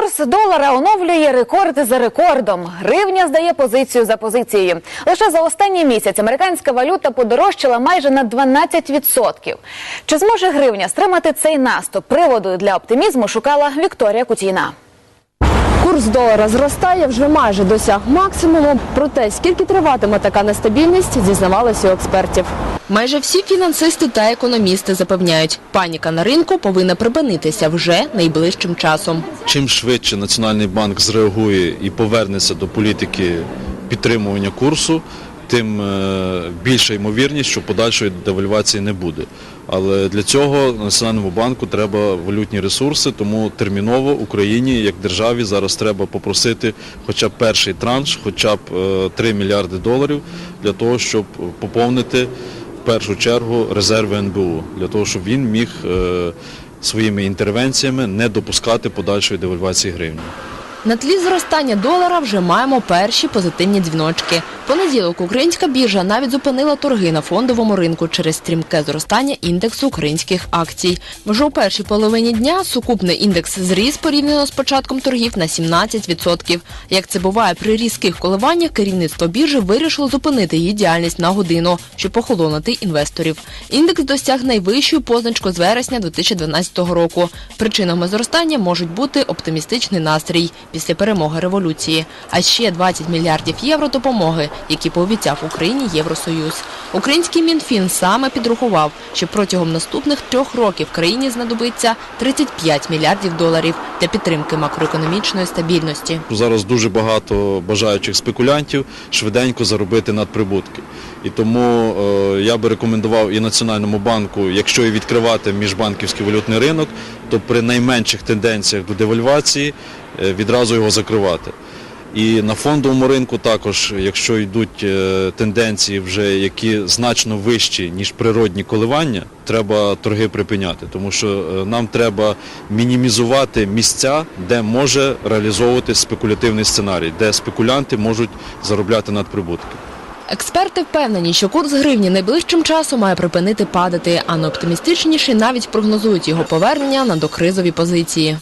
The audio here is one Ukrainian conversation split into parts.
Курс долара оновлює рекорди за рекордом. Гривня здає позицію за позицією. Лише за останній місяць американська валюта подорожчала майже на 12%. Чи зможе гривня стримати цей наступ? Приводу для оптимізму шукала Вікторія Кутійна. Курс долара зростає, вже майже досяг максимуму. Проте, скільки триватиме така нестабільність, дізнавалися у експертів. Майже всі фінансисти та економісти запевняють, паніка на ринку повинна припинитися вже найближчим часом. Чим швидше Національний банк зреагує і повернеться до політики підтримування курсу, тим е, більша ймовірність, що подальшої девальвації не буде. Але для цього Національному банку треба валютні ресурси, тому терміново Україні як державі зараз треба попросити хоча б перший транш, хоча б е, 3 мільярди доларів для того, щоб поповнити першу чергу резерви НБУ, для того, щоб він міг е, своїми інтервенціями не допускати подальшої девальвації гривні. На тлі зростання долара вже маємо перші позитивні дзвіночки. Понеділок українська біржа навіть зупинила торги на фондовому ринку через стрімке зростання індексу українських акцій. Вже у першій половині дня сукупний індекс зріс порівняно з початком торгів на 17%. Як це буває при різких коливаннях, керівництво біржі вирішило зупинити її діяльність на годину, щоб охолонити інвесторів. Індекс досяг найвищої позначку з вересня 2012 року. Причинами зростання можуть бути оптимістичний настрій після перемоги революції, а ще 20 мільярдів євро допомоги, які пообіцяв Україні Євросоюз. Український мінфін саме підрахував, що протягом наступних трьох років країні знадобиться 35 мільярдів доларів для підтримки макроекономічної стабільності. Зараз дуже багато бажаючих спекулянтів швиденько заробити надприбутки. І тому е, я би рекомендував і Національному банку, якщо і відкривати міжбанківський валютний ринок, то при найменших тенденціях до девальвації відразу його закривати. І на фондовому ринку також, якщо йдуть е, тенденції, вже які значно вищі, ніж природні коливання, треба торги припиняти, тому що е, нам треба мінімізувати місця, де може реалізовувати спекулятивний сценарій, де спекулянти можуть заробляти надприбутки. Експерти впевнені, що курс гривні найближчим часом має припинити падати, а найоптимістичніші навіть прогнозують його повернення на докризові позиції.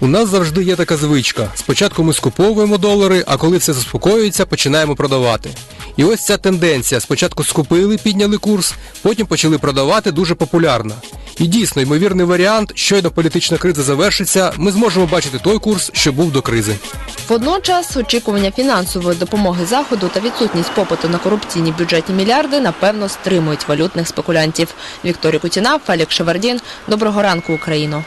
У нас завжди є така звичка. Спочатку ми скуповуємо долари, а коли все заспокоюється, починаємо продавати. І ось ця тенденція. Спочатку скупили, підняли курс, потім почали продавати дуже популярна. І дійсно, ймовірний варіант, щойно політична криза завершиться, ми зможемо бачити той курс, що був до кризи. Водночас очікування фінансової допомоги заходу та відсутність попиту на корупційні бюджетні мільярди напевно стримують валютних спекулянтів. Вікторія Кутіна, Фелік Шевардін. Доброго ранку, Україно.